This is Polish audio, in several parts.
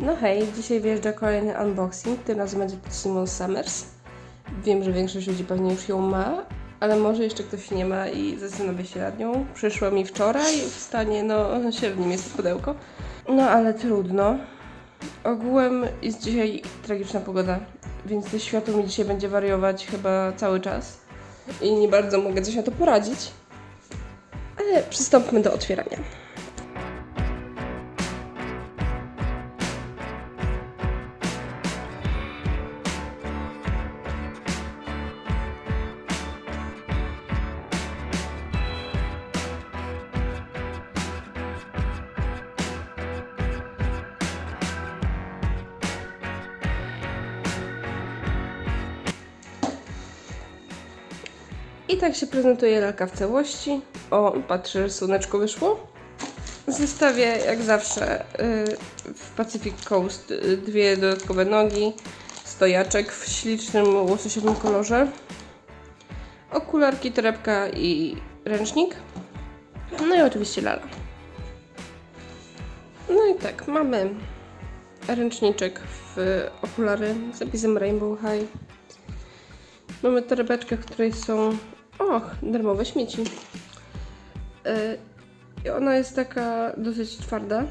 No hej, dzisiaj wjeżdża kolejny unboxing, tym razem będzie to Simon Summers. Wiem, że większość ludzi pewnie już ją ma, ale może jeszcze ktoś nie ma i zastanawia się nad nią. Przyszła mi wczoraj w stanie, no średnim jest to pudełko. No ale trudno. Ogółem jest dzisiaj tragiczna pogoda, więc to światło mi dzisiaj będzie wariować chyba cały czas. I nie bardzo mogę coś na to poradzić. Ale przystąpmy do otwierania. I tak się prezentuje lalka w całości. O, patrzę, słoneczko wyszło. Zestawię jak zawsze y, w Pacific Coast y, dwie dodatkowe nogi, stojaczek w ślicznym łososiowym kolorze, okularki, torebka i ręcznik. No i oczywiście lala. No i tak, mamy ręczniczek w okulary z zapisem Rainbow High. Mamy torebeczkę, w której są och, darmowe śmieci. Yy, ona jest taka dosyć twarda.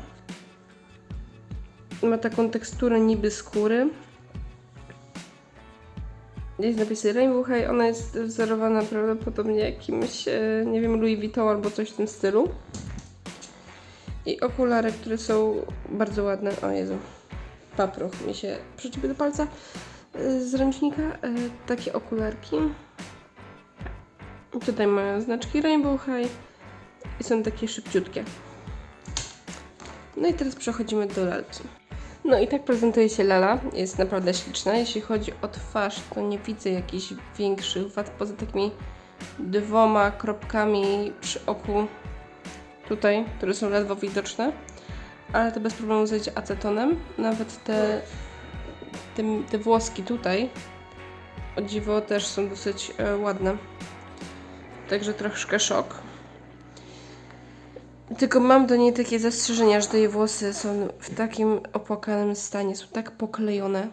Ma taką teksturę niby skóry. Jest napisy Rainbow High. Ona jest wzorowana prawdopodobnie jakimś, e, nie wiem, Louis Vuitton albo coś w tym stylu. I okulary, które są bardzo ładne. O Jezu, paproch mi się przyczepi do palca e, z ręcznika. Takie okularki. Tutaj mają znaczki Rainbow High i są takie szybciutkie. No i teraz przechodzimy do lalki. No i tak prezentuje się lala. Jest naprawdę śliczna. Jeśli chodzi o twarz, to nie widzę jakichś większych wad poza takimi dwoma kropkami przy oku tutaj, które są ledwo widoczne. Ale to bez problemu zejdzie acetonem. Nawet te, te, te włoski tutaj, o dziwo, też są dosyć e, ładne. Także troszkę szok. Tylko mam do niej takie zastrzeżenia, że te jej włosy są w takim opłakanym stanie, są tak poklejone,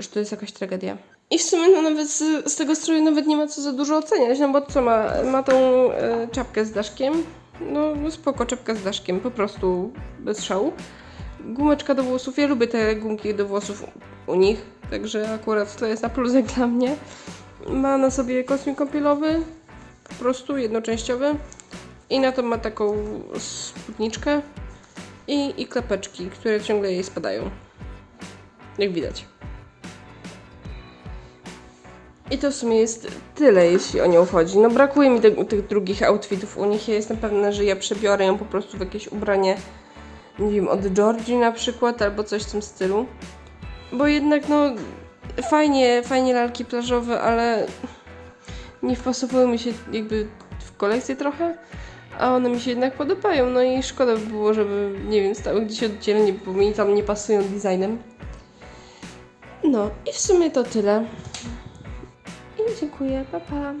że to jest jakaś tragedia. I w sumie no nawet z, z tego stroju nawet nie ma co za dużo oceniać, no bo co ma? Ma tą e, czapkę z daszkiem, no, no spoko, czapka z daszkiem, po prostu bez szału. Gumeczka do włosów, ja lubię te gumki do włosów u, nich, także akurat to jest na plusek dla mnie. Ma na sobie kosmik kąpielowy, po prostu jednoczęściowy. I na to ma taką spódniczkę i, i klapeczki, które ciągle jej spadają. Jak widać. I to w sumie jest tyle, jeśli o nią chodzi. No brakuje mi te, tych drugich outfitów u nich. Ja jestem pewna, że ja przebiorę ją po prostu w jakieś ubranie, nie wiem, od Georgii na przykład, albo coś w tym stylu. Bo jednak, no, fajnie, fajnie lalki plażowe, ale nie wpasowują mi się jakby w kolekcję trochę, a one mi się jednak podobają, no i szkoda by było, żeby, nie wiem, stały gdzieś oddzielnie, bo mi tam nie pasują designem. No i w sumie to tyle. I dziękuję, pa pa.